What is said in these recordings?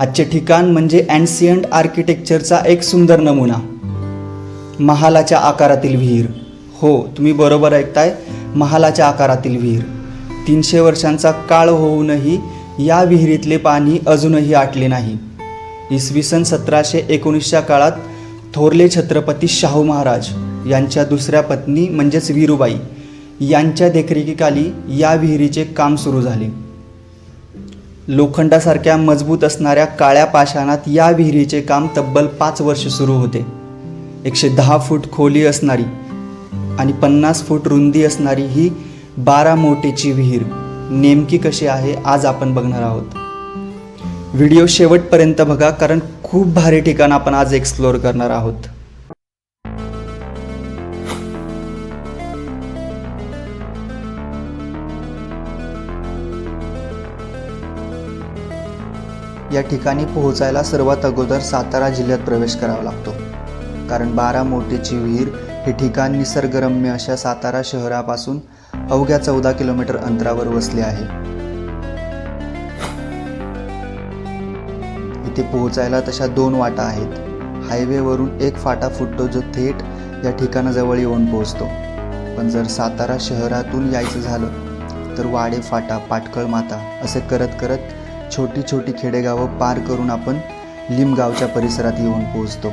आजचे ठिकाण म्हणजे अँसियंट आर्किटेक्चरचा एक सुंदर नमुना. महालाच्या आकारातील विहीर. हो तुम्ही बरोबर ऐकताय. महालाच्या आकारातील विहीर. तीनशे वर्षांचा काळ होऊनही या विहिरीतले पाणी अजूनही आटले नाही. इसवी सन सतराशे एकोणीसच्या काळात थोरले छत्रपती शाहू महाराज यांच्या दुसऱ्या पत्नी म्हणजेच वीरुबाई यांच्या देखरेखीखाली या विहिरीचे काम सुरू झाले. लोखंडासारख्या मजबूत असणाऱ्या काळ्या पाषाणात या विहिरीचे काम तब्बल पाच वर्ष सुरू होते. एकशे दहा फूट खोली असणारी आणि पन्नास फूट रुंदी असणारी ही बारा मोठेची विहीर. नेमकी कशी आहे आज आपण बघणार आहोत. व्हिडिओ शेवटपर्यंत बघा कारण खूप भारी ठिकाण आपण आज एक्सप्लोअर करणार आहोत. या ठिकाणी पोहोचायला सर्वात अगोदर सातारा जिल्ह्यात प्रवेश करावा लागतो. कारण बारा मोटेची विहीर हे ठिकाण निसर्गरम्य अशा सातारा शहरापासून अवघ्या चौदा किलोमीटर अंतरावर वसले आहे. इथे पोहोचायला तशा दोन वाटा आहेत. हायवेवरून एक फाटा फुटतो जो थेट या ठिकाणाजवळ येऊन पोहोचतो. पण जर सातारा शहरातून यायचं झालं तर वाडे फाटा पाटकळ माता असे करत करत छोटी छोटी खेडेगावं पार करून आपण लिमगावच्या परिसरात येऊन पोहोचतो.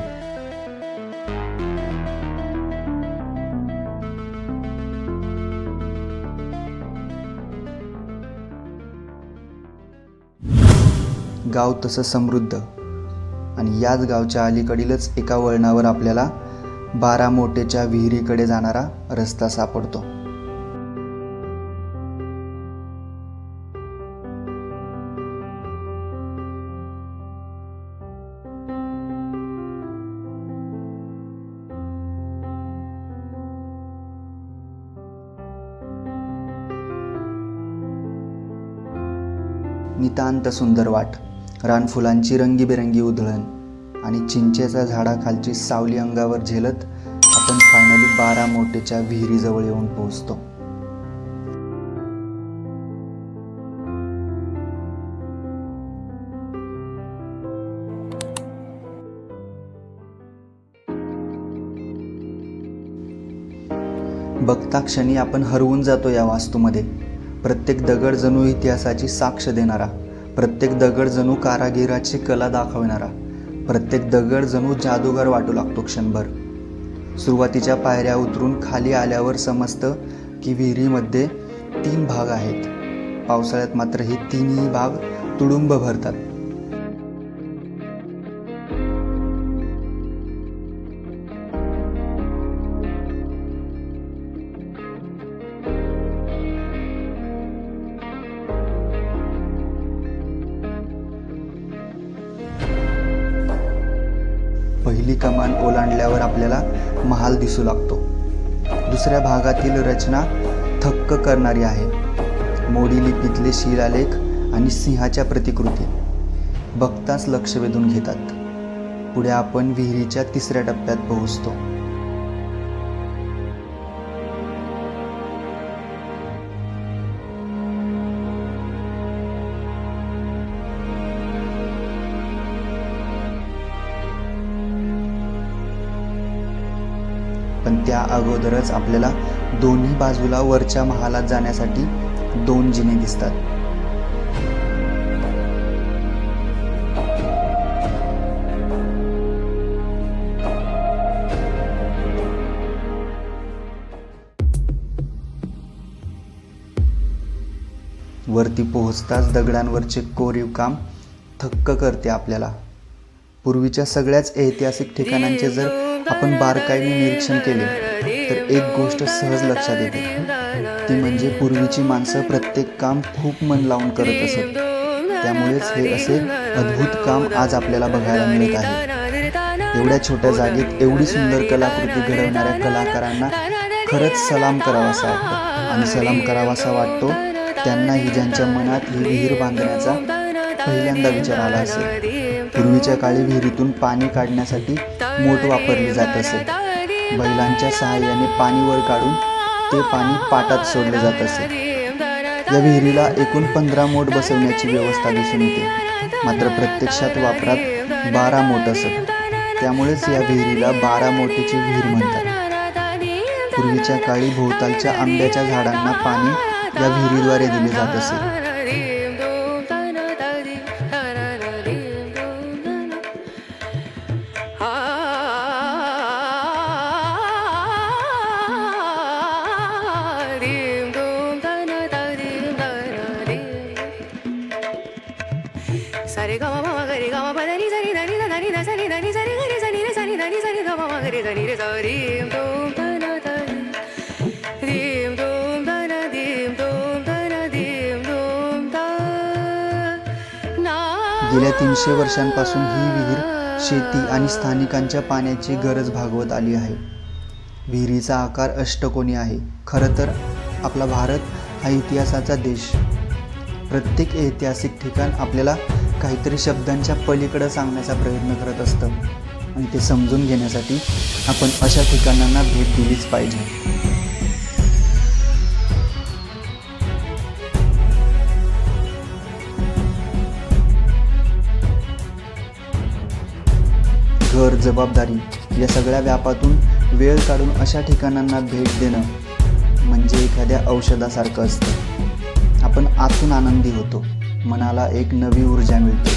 गाव तसं समृद्ध आणि याच गावच्या अलीकडीलच एका वळणावर आपल्याला बारा मोठेच्या विहिरीकडे जाणारा रस्ता सापडतो. नितांत सुंदर वाट. रानफुलांची रंगीबेरंगी उधळण आणि चिंचेच्या झाडाखालची सावली अंगावर झेलत आपण फायनली बारा मोठेच्या विहिरीजवळ येऊन पोहोचतो. बघता क्षणी आपण हरवून जातो या वास्तूमध्ये. प्रत्येक दगड जणू इतिहासाची साक्ष देणारा प्रत्येक दगड जणू कारागिराची कला दाखवणारा प्रत्येक दगड जणू जादूगार वाटू लागतो क्षणभर. सुरुवातीच्या पायऱ्या उतरून खाली आल्यावर समजतं की विहिरीमध्ये तीन भाग आहेत. पावसाळ्यात मात्र हे तीनही भाग तुडुंब भरतात. मांडल्यावर आपल्याला महाल दिसू लागतो. दुसऱ्या भागातील रचना थक्क करणारी आहे. मोडी लिपीतले शिलालेख आणि सिंहाच्या प्रतिकृती. बघताच लक्ष वेधून घेतात. पुढे आपण विहिरीच्या तिसऱ्या टप्प्यात पोहोचतो. त्या अगोदरच आपल्याला दोन्ही बाजूला वरच्या महालात जाण्यासाठी दोन जिने दिसतात. वरती पोहोचताच दगडांवरचे कोरीव काम थक्क करते आपल्याला. पूर्वीच्या सगळ्याच ऐतिहासिक ठिकाणांचे जर आपण बारकाईने निरीक्षण केले तर एक गोष्ट सहज लक्षात येते. ती म्हणजे पूर्वीची माणसं प्रत्येक काम खूप मन लावून करत असत. त्यामुळेच हे असे अद्भुत काम आज आपल्याला बघायला मिळत आहे. एवढ्या छोट्या जागेत एवढी सुंदर कलाकृती घडवणाऱ्या कलाकारांना खरंच सलाम करावासा वाटतो. आणि सलाम करावासा वाटतो त्यांनाही ज्यांच्या मनात ही विहीर बांधण्याचा पहिल्यांदा विचार आला असेल. पूर्वीच्या काळी विहिरीतून पाणी काढण्यासाठी मोट वापरली जात असे. बैलांच्या सहाय्याने पाणी वर काढून ते पाणी पाटात सोडले जात असे. या विहिरीला एकूण पंधरा मोठ बसवण्याची व्यवस्था दिसून येते. मात्र प्रत्यक्षात वापरात बारा मोठ असत. त्यामुळेच या विहिरीला बारा मोठीची विहीर म्हणतात. पूर्वीच्या काळी भोवतालच्या आंब्याच्या झाडांना पाणी या विहिरीद्वारे दिले जात असे. सारे ग मा ग रे ग म प ध नि सा नि ध नि सा रे ग रे सा नि रे सा नि नि सा नि ग रे ध रे दोम ध न ध रीम दोम ध न धीम दोम ध न धीम दोम ना गेल्या तीनशे वर्षांपासून ही विहीर शेती आणि स्थानिकांच्या पाण्याची गरज भागवत आली आहे. विहिरीचा आकार अष्टकोनी आहे. खरं तर आपला भारत हा इतिहासाचा देश. प्रत्येक ऐतिहासिक ठिकाण आपल्याला काहीतरी शब्दांच्या पलीकडं सांगण्याचा प्रयत्न करत असतं. आणि ते समजून घेण्यासाठी आपण अशा ठिकाणांना भेट दिलीच पाहिजे. घर जबाबदारी या सगळ्या व्यापातून वेळ काढून अशा ठिकाणांना भेट देणं म्हणजे एखाद्या औषधासारखं असतं. आपण आतून आनंदी होतो. मनाला एक नवी ऊर्जा मिळते.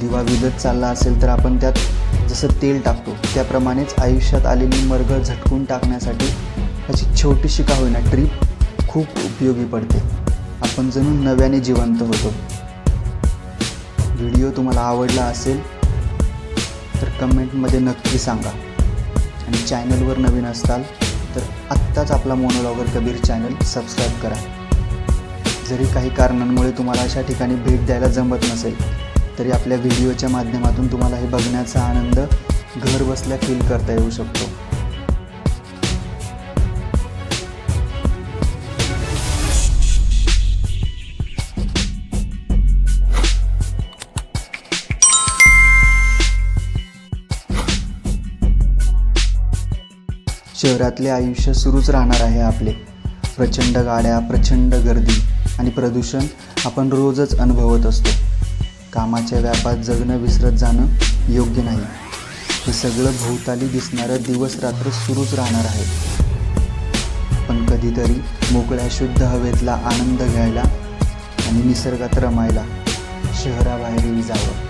दिवा विजत चालला असेल तर आपण त्यात जसं तेल टाकतो त्याप्रमाणेच आयुष्यात आलेली मरगळ झटकून टाकण्यासाठी अशी छोटीशी का होईना ट्रीप खूप उपयोगी पडते. आपण जणू नव्याने जिवंत होतो. व्हिडिओ तुम्हाला आवडला असेल तर कमेंटमध्ये नक्की सांगा. आणि चॅनलवर नवीन असताल तर आत्ताच आपला मोनोलॉगर कबीर चॅनल सबस्क्राईब करा. जरी काही कारणांमुळे तुम्हाला अशा ठिकाणी भेट द्यायला जमत नसेल तरी आपल्या व्हिडिओच्या माध्यमातून तुम्हाला हे बघण्याचा आनंद घर बसल्या फील करता येऊ शकतो. शहरातले आयुष्य सुरूच राहणार आहे आपले. प्रचंड गाड्या प्रचंड गर्दी आणि प्रदूषण आपण रोजच अनुभवत असतो. कामाच्या व्यापात जगणं विसरत जाणं योग्य नाही. हे सगळं भोवताली दिसणारं दिवस रात्र सुरूच राहणार आहे. पण कधीतरी मोकळ्या शुद्ध हवेतला आनंद घ्यायला आणि निसर्गात रमायला शहराबाहेरही जावं.